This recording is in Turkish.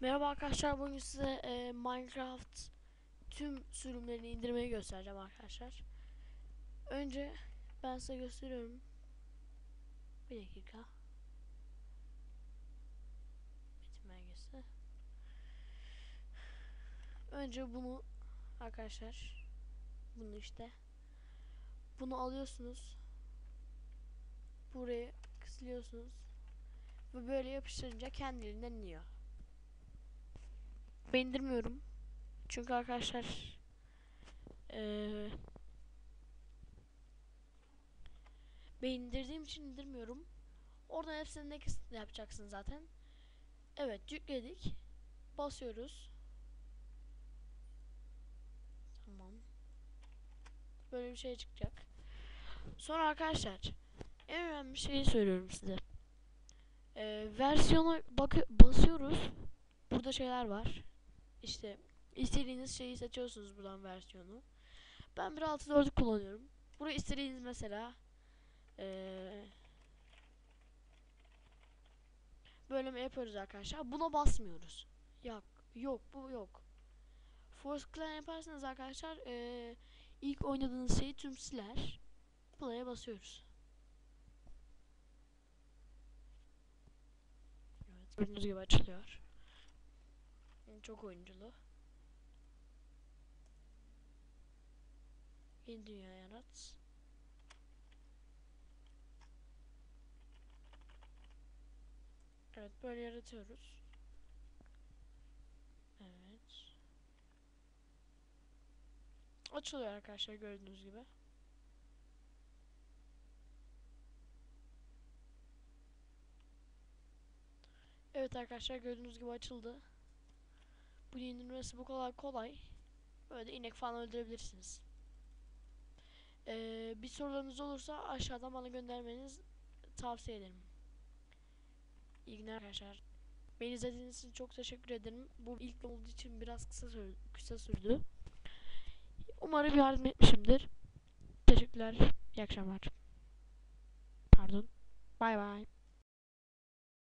Merhaba arkadaşlar bugün size e, Minecraft tüm sürümlerini indirmeyi göstereceğim arkadaşlar. Önce ben size gösteriyorum. Bir dakika. Metin. Önce bunu arkadaşlar bunu işte bunu alıyorsunuz. Buraya kısılıyorsunuz. Ve böyle yapıştırınca kendiliğinden iniyor. Ben indirmiyorum. Çünkü arkadaşlar eee ben indirdiğim için indirmiyorum. Oradan hepsini next yapacaksın zaten. Evet yükledik. Basıyoruz. Tamam. Böyle bir şey çıkacak. Sonra arkadaşlar en önemli şeyi söylüyorum size. Eee versiyona bakı basıyoruz. Burada şeyler var. İşte istediğiniz şeyi seçiyorsunuz buradan versiyonu. Ben 1.6.4'ü kullanıyorum. Buraya istediğiniz mesela eee bölümü yapıyoruz arkadaşlar. Buna basmıyoruz. Yok, yok bu yok. Force Clan yaparsanız arkadaşlar eee ilk oynadığınız şeyi tüm siler. Play'e basıyoruz. Evet, gördüğünüz gibi açılıyor. Çok oyunculu. Yeni dünya yarat. Evet böyle yaratıyoruz. Evet. Açılıyor arkadaşlar gördüğünüz gibi. Evet arkadaşlar gördüğünüz gibi açıldı. Bu indirmesi bu kadar kolay. Böyle inek falan öldürebilirsiniz. Ee, bir sorularınız olursa aşağıdan bana göndermeniz tavsiye ederim. İyi günler arkadaşlar. Beni izlediğiniz için çok teşekkür ederim. Bu ilk olduğu için biraz kısa sürdü. Kısa sürdü. Umarım yardım etmişimdir. Teşekkürler. İyi akşamlar. Pardon. Bay bay.